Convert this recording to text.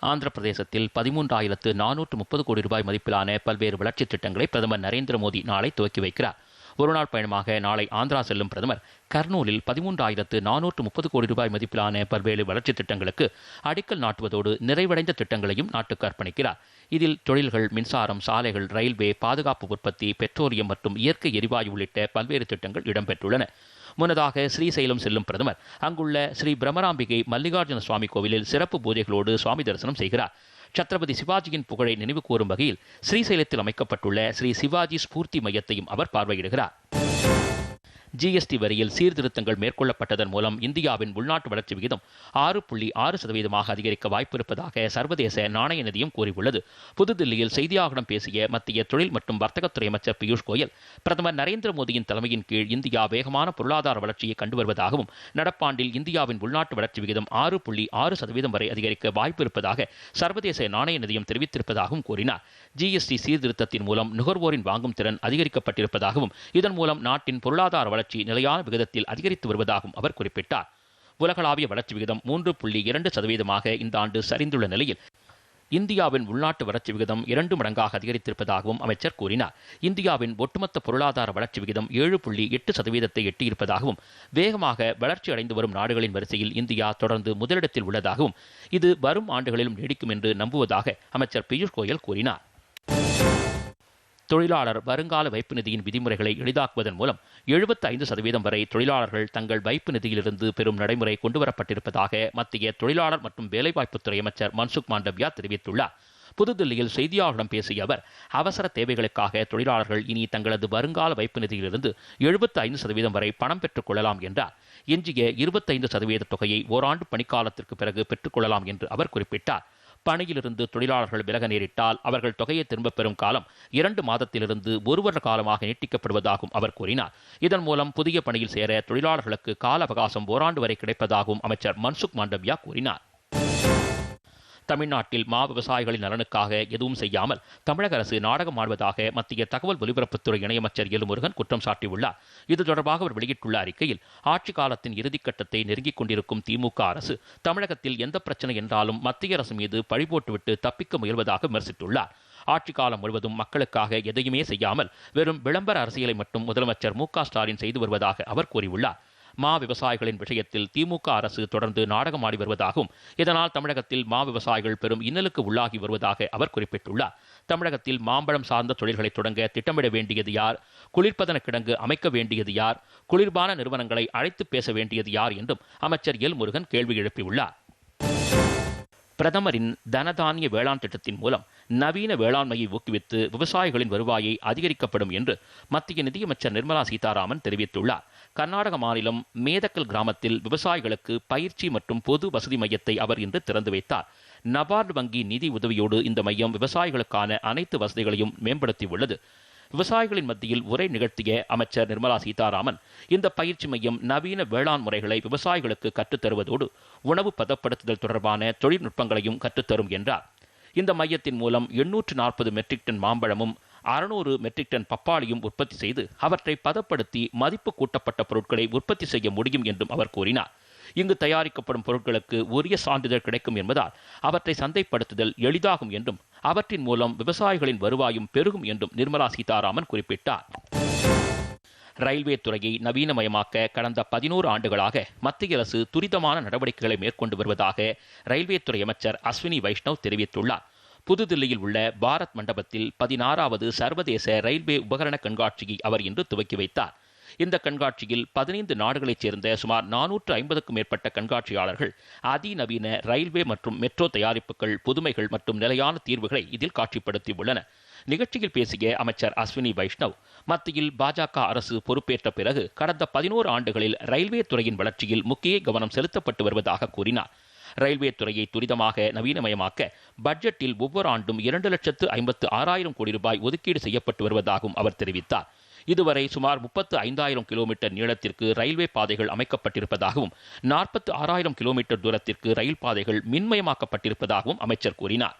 ஆந்திர பிரதேசத்தில் பதிமூன்றாயிரத்து நானூற்று முப்பது கோடி ரூபாய் மதிப்பிலான பல்வேறு வளர்ச்சித் திட்டங்களை பிரதமர் நரேந்திர மோடி நாளை துவக்கி வைக்கிறார். ஒருநாள் பயணமாக நாளை ஆந்திரா செல்லும் பிரதமர். கர்னூலில் பதிமூன்றாயிரத்து நானூற்று முப்பது கோடி ரூபாய் மதிப்பிலான பல்வேறு வளர்ச்சித் திட்டங்களுக்கு அடிக்கல் நாட்டுவதோடு நிறைவடைந்த திட்டங்களையும் நாட்டுக்கு அர்ப்பணிக்கிறார். இதில் தொழில்கள் மின்சாரம் சாலைகள் ரயில்வே பாதுகாப்பு உற்பத்தி பெட்ரோலியம் மற்றும் இயற்கை எரிவாயு உள்ளிட்ட பல்வேறு திட்டங்கள் இடம்பெற்றுள்ளன. முன்னதாக ஸ்ரீசைலம் செல்லும் பிரதமர் அங்குள்ள ஸ்ரீ பிரமராம்பிகை மல்லிகார்ஜுன சுவாமி கோவிலில் சிறப்பு பூஜைகளோடு சுவாமி தரிசனம் செய்கிறார். சத்ரபதி சிவாஜியின் புகழை நினைவு கூறும் வகையில் ஸ்ரீசைலத்தில் அமைக்கப்பட்டுள்ள ஸ்ரீ சிவாஜி ஸ்பூர்த்தி மையத்தையும் அவர் பார்வையிடுகிறார். ஜிஎஸ்டி வரியில் சீர்திருத்தங்கள் மேற்கொள்ளப்பட்டதன் மூலம் இந்தியாவின் உள்நாட்டு வளர்ச்சி விகிதம் ஆறு புள்ளி ஆறு சதவீதமாக அதிகரிக்க வாய்ப்பிருப்பதாக சர்வதேச நாணய நிதியம் கூறியுள்ளது. புதுதில்லியில் செய்தியாளர்களிடம் பேசிய மத்திய தொழில் மற்றும் வர்த்தகத்துறை அமைச்சர் பியூஷ் கோயல் பிரதமர் நரேந்திர மோடியின் தலைமையின் கீழ் இந்தியா வேகமான பொருளாதார வளர்ச்சியை கண்டு வருவதாகவும் நடப்பாண்டில் இந்தியாவின் உள்நாட்டு வளர்ச்சி விகிதம் ஆறு புள்ளி ஆறு சதவீதம் வரை அதிகரிக்க வாய்ப்பிருப்பதாக சர்வதேச நாணய நிதியம் தெரிவித்திருப்பதாகவும் கூறினார். ஜிஎஸ்டி சீர்திருத்தத்தின் மூலம் நுகர்வோரின் வாங்கும் திறன் அதிகரிக்கப்பட்டிருப்பதாகவும் இதன் மூலம் நாட்டின் பொருளாதார வளர்ச்சி நிலையான விகிதத்தில் அதிகரித்து வருவதாகவும் அவர் குறிப்பிட்டார். உலகளாவிய வளர்ச்சி விகிதம் மூன்று புள்ளி இரண்டு சதவீதமாக இந்த ஆண்டு சரிந்துள்ள நிலையில் இந்தியாவின் உள்நாட்டு வளர்ச்சி விகிதம் இரண்டு மடங்காக அதிகரித்திருப்பதாகவும் அமைச்சர் கூறினார். இந்தியாவின் ஒட்டுமொத்த பொருளாதார வளர்ச்சி விகிதம் ஏழு புள்ளி எட்டு சதவீதத்தை எட்டியிருப்பதாகவும் வேகமாக வளர்ச்சி அடைந்து வரும் நாடுகளின் வரிசையில் இந்தியா தொடர்ந்து முதலிடத்தில் உள்ளதாகவும் இது வரும் ஆண்டுகளிலும் நீடிக்கும் என்று நம்புவதாக அமைச்சர் பியூஷ் கோயல் கூறினார். தொழிலாளர் வருங்கால வைப்பு நிதியின் விதிமுறைகளை எளிதாக்குவதன் மூலம் எழுபத்தி ஐந்து சதவீதம் வரை தொழிலாளர்கள் தங்கள் வைப்பு நிதியிலிருந்து பெறும் நடைமுறை கொண்டுவரப்பட்டிருப்பதாக மத்திய தொழிலாளர் மற்றும் வேலைவாய்ப்புத்துறை அமைச்சர் மன்சுக் மாண்டவியா தெரிவித்துள்ளார். புதுதில்லியில் செய்தியாளர்களிடம் பேசிய அவர் அவசர தேவைகளுக்காக தொழிலாளர்கள் இனி தங்களது வருங்கால வைப்பு நிதியிலிருந்து எழுபத்தி ஐந்து சதவீதம் வரை பணம் பெற்றுக் கொள்ளலாம் என்றார். எஞ்சிய இருபத்தைந்து சதவீத தொகையை ஓராண்டு பணிக்காலத்திற்கு பிறகு பெற்றுக்கொள்ளலாம் என்று அவர் குறிப்பிட்டார். பணியிலிருந்து தொழிலாளர்கள் விலக நேரிட்டால் அவர்கள் தொகையை திரும்பப் பெறும் காலம் இரண்டு மாதத்திலிருந்து ஒரு வருட காலமாக நீட்டிக்கப்படுவதாகவும் அவர் கூறினார். இதன் மூலம் புதிய பணியில் சேர தொழிலாளர்களுக்கு கால அவகாசம் ஓராண்டு வரை கிடைப்பதாகவும் அமைச்சர் மன்சுக் மாண்டவியா கூறினார். தமிழ்நாட்டில் மா விவசாயிகளின் நலனுக்காக எதுவும் செய்யாமல் தமிழக அரசு நாடகம் ஆடுவதாக மத்திய தகவல் ஒலிபரப்புத்துறை இணையமைச்சர் எலுமுருகன் குற்றம் சாட்டியுள்ளார். இது தொடர்பாக அவர் வெளியிட்டுள்ள அறிக்கையில் ஆட்சி காலத்தின் இறுதிக்கட்டத்தை நெருங்கிக் கொண்டிருக்கும் திமுக அரசு தமிழகத்தில் எந்த பிரச்சனை என்றாலும் மத்திய அரசு மீது பழிபோட்டுவிட்டு தப்பிக்க முயல்வதாக விமர்சித்துள்ளார். ஆட்சி காலம் முழுவதும் மக்களுக்காக எதையுமே செய்யாமல் வெறும் விளம்பர அரசியலை மட்டும் முதலமைச்சர் மு ஸ்டாலின் செய்து வருவதாக அவர் கூறியுள்ளார். மா விவசாயிகளின் விஷயத்தில் திமுக அரசு தொடர்ந்து நாடகமாடி வருவதாகவும் இதனால் தமிழகத்தில் மா விவசாயிகள் பெரும் இன்னலுக்கு உள்ளாகி வருவதாக அவர் குறிப்பிட்டுள்ளார். தமிழகத்தில் மாம்பழம் சார்ந்த தொழில்களை தொடங்க திட்டமிட வேண்டியது யார்? குளிர்பதன கிடங்கு அமைக்க வேண்டியது யார்? குளிர்பான நிறுவனங்களை அழைத்து பேச வேண்டியது யார்? என்றும் அமைச்சர் எல் முருகன் கேள்வி எழுப்பியுள்ளார். பிரதமரின் தனதானிய வேளாண் திட்டத்தின் மூலம் நவீன வேளாண்மையை ஊக்குவித்து விவசாயிகளின் வருவாயை அதிகரிக்கப்படும் என்று மத்திய நிதியமைச்சர் நிர்மலா சீதாராமன் தெரிவித்துள்ளார். கர்நாடக மாநிலம் மேதக்கல் கிராமத்தில் விவசாயிகளுக்கு பயிற்சி மற்றும் பொது வசதி மையத்தை அவர் இன்று திறந்து வைத்தார். நபார்டு வங்கி நிதி உதவியோடு இந்த மையம் விவசாயிகளுக்கான அனைத்து வசதிகளையும் மேம்படுத்தியுள்ளது. விவசாயிகளின் மத்தியில் உரை நிகழ்த்திய அமைச்சர் நிர்மலா சீதாராமன் இந்த பயிற்சி மையம் நவீன வேளாண் முறைகளை விவசாயிகளுக்கு கற்றுத்தருவதோடு உணவு பதப்படுத்துதல் தொடர்பான தொழில்நுட்பங்களையும் கற்றுத்தரும் என்றார். இந்த மையத்தின் மூலம் எண்ணூற்று நாற்பது மெட்ரிக் டன் மாம்பழமும் அறுநூறு மெட்ரிக் டன் பப்பாளியும் உற்பத்தி செய்து அவற்றை பதப்படுத்தி மதிப்பு கூட்டப்பட்ட பொருட்களை உற்பத்தி செய்ய முடியும் என்றும் அவர் கூறினார். இங்கு தயாரிக்கப்படும் பொருட்களுக்கு உரிய சான்றிதழ் கிடைக்கும் என்பதால் அவற்றை சந்தைப்படுத்துதல் எளிதாகும் என்றும் அவற்றின் மூலம் விவசாயிகளின் வருவாயும் பெருகும் என்றும் நிர்மலா சீதாராமன் குறிப்பிட்டார். ரயில்வே துறையை நவீனமயமாக்க கடந்த பதினோரு ஆண்டுகளாக மத்திய அரசு துரிதமான நடவடிக்கைகளை மேற்கொண்டு வருவதாக ரயில்வே துறை அமைச்சர் அஸ்வினி வைஷ்ணவ் தெரிவித்துள்ளார். புதுதில்லியில் உள்ள பாரத் மண்டபத்தில் பதினாறாவது சர்வதேச ரயில்வே உபகரண கண்காட்சியை அவர் இன்று துவக்கி வைத்தார். இந்த கண்காட்சியில் பதினைந்து நாடுகளைச் சேர்ந்த சுமார் நானூற்று ஐம்பதுக்கும் மேற்பட்ட கண்காட்சியாளர்கள் அதிநவீன ரயில்வே மற்றும் மெட்ரோ தயாரிப்புகள் புதுமைகள் மற்றும் நிலையான தீர்வுகளை இதில் காட்சிப்படுத்தியுள்ளன. நிகழ்ச்சியில் பேசிய அமைச்சர் அஸ்வினி வைஷ்ணவ் மத்தியில் பாஜக அரசு பொறுப்பேற்ற பிறகு கடந்த பதினோரு ஆண்டுகளில் ரயில்வே துறையின் வளர்ச்சியில் முக்கிய கவனம் செலுத்தப்பட்டு வருவதாக கூறினார். ரயில்வே துறையை துரிதமாக நவீனமயமாக்க பட்ஜெட்டில் ஒவ்வொரு ஆண்டும் இரண்டு லட்சத்து ஐம்பத்து ஆறாயிரம் கோடி ரூபாய் ஒதுக்கீடு செய்யப்பட்டு வருவதாகவும் அவர் தெரிவித்தார். இதுவரை சுமார் முப்பத்து ஐந்தாயிரம் கிலோமீட்டர் நீளத்திற்கு ரயில்வே பாதைகள் அமைக்கப்பட்டிருப்பதாகவும் நாற்பத்து ஆறாயிரம் கிலோமீட்டர் தூரத்திற்கு ரயில் பாதைகள் மின்மயமாக்கப்பட்டிருப்பதாகவும் அமைச்சர் கூறினார்.